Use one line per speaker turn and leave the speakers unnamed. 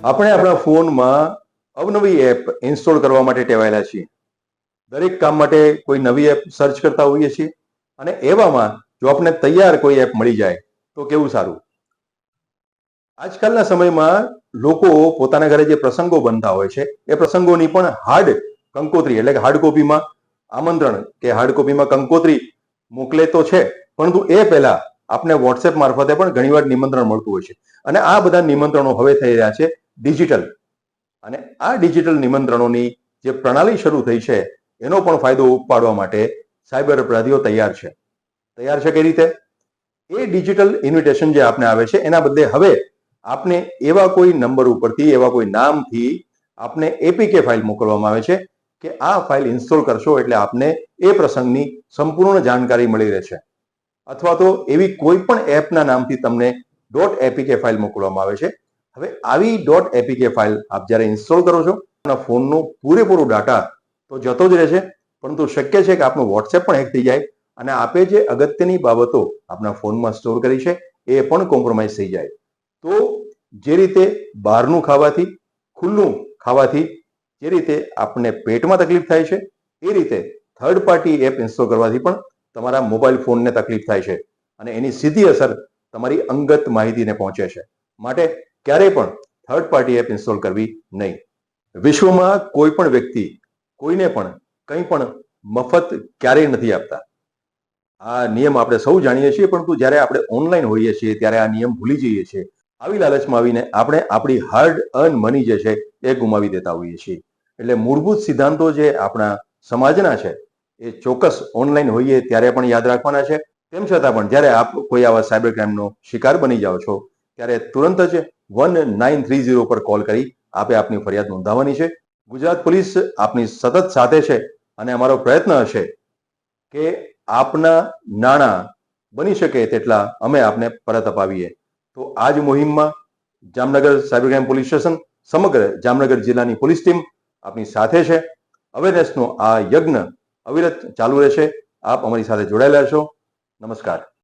આપણે આપણા ફોનમાં અવનવી એપ ઇન્સ્ટોલ કરવા માટે ટેવાયેલા છીએ. દરેક કામ માટે કોઈ નવી એપ સર્ચ કરતા હોઈએ છીએ અને એવામાં જો આપણે તૈયાર કોઈ એપ મળી જાય તો કેવું સારું? આજકાલના સમયમાં લોકો પોતાના ઘરે જે પ્રસંગો બનતા હોય છે, એ પ્રસંગોની પણ હાર્ડ કંકોત્રી એટલે કે હાર્ડ કોપીમાં આમંત્રણ કે હાર્ડ કોપીમાં કંકોત્રી મોકલે તો છે, પરંતુ એ પહેલા આપને વોટ્સએપ મારફતે પણ ઘણીવાર નિમંત્રણ મળતું હોય છે. અને આ બધા નિમંત્રણો હવે થઈ રહ્યા છે ડિજિટલ. અને આ ડિજિટલ નિમંત્રણોની જે પ્રણાલી શરૂ થઈ છે, એનો પણ ફાયદો ઉપાડવા માટે સાયબર અપરાધીઓ તૈયાર છે. તૈયાર છે કઈ રીતે? એ ડિજિટલ ઇન્વિટેશન જે આપને આવે છે, એના બદલે હવે આપને એવા કોઈ નંબર ઉપરથી, એવા કોઈ નામથી આપને એપીકે ફાઇલ મોકલવામાં આવે છે કે આ ફાઇલ ઇન્સ્ટોલ કરશો એટલે આપને એ પ્રસંગની સંપૂર્ણ જાણકારી મળી રહેશે. અથવા તો એવી કોઈ પણ એપના નામથી તમને ડોટ એપીકે ફાઇલ મોકલવામાં આવે છે હવે આવી ડોટ એપીકે ફાઇલ આપ જ્યારે ઇન્સ્ટોલ કરો છો આપણા ફોનનો પૂરેપૂરો ડાટા તો જતો જ રહેશે પરંતુ શક્ય છે કે આપનું વોટ્સએપ પણ હેક થઈ જાય અને આપે જે અગત્યની બાબતો આપના ફોનમાં સ્ટોર કરી છે, એ પણ કોમ્પ્રોમાઇઝ થઈ જાય. તો જે રીતે બહારનું ખાવાથી, ખુલ્લું ખાવાથી, જે રીતે આપને પેટમાં તકલીફ થાય છે, એ રીતે થર્ડ પાર્ટી એપ ઇન્સ્ટોલ કરવાથી પણ તમારા મોબાઈલ ફોનને તકલીફ થાય છે અને એની સીધી અસર તમારી અંગત માહિતીને પહોંચે છે. માટે ક્યારેય પણ થર્ડ પાર્ટી એપ ઇન્સ્ટોલ કરવી નહીં. વિશ્વમાં કોઈ પણ વ્યક્તિ, કોઈને પણ કંઈ પણ મફત ક્યારેય નથી આપતા. આ નિયમ આપણે સૌ જાણીએ છીએ, પરંતુ જ્યારે આપણે ઓનલાઈન હોઈએ છીએ, ત્યારે આ નિયમ ભૂલી જઈએ છીએ. આવી લાલચમાં આવીને આપણે આપણી હાર્ડ અર્ન મની જે છે, એ ગુમાવી દેતા હોઈએ છીએ. એટલે મૂળભૂત સિદ્ધાંતો જે આપણા સમાજના છે, એ ચોક્કસ ઓનલાઈન હોઈએ ત્યારે પણ યાદ રાખવાના છે. તેમ છતાં પણ જ્યારે આપ કોઈ આવા સાયબર ક્રાઇમનો શિકાર બની જાઓ છો ત્યારે તુરંત જ વન નાઇન થ્રી ઝીરો પર કોલ કરી આપે આપની ફરિયાદ નોંધાવવાની છે. ગુજરાત પોલીસ આપની સતત સાથે છે અને અમારો પ્રયત્ન હશે કે આપના નાણાં બની શકે તેટલા અમે આપને પરત અપાવીએ. તો આ જ મુહિમમાં Jamnagar cyber crime police station સમગ્ર જામનગર જિલ્લાની પોલીસ ટીમ આપની સાથે છે. અવેરનેસનો આ યજ્ઞ અવિરત ચાલુ રહેશે. આપ અમારી સાથે જોડાયેલા છો નમસ્કાર.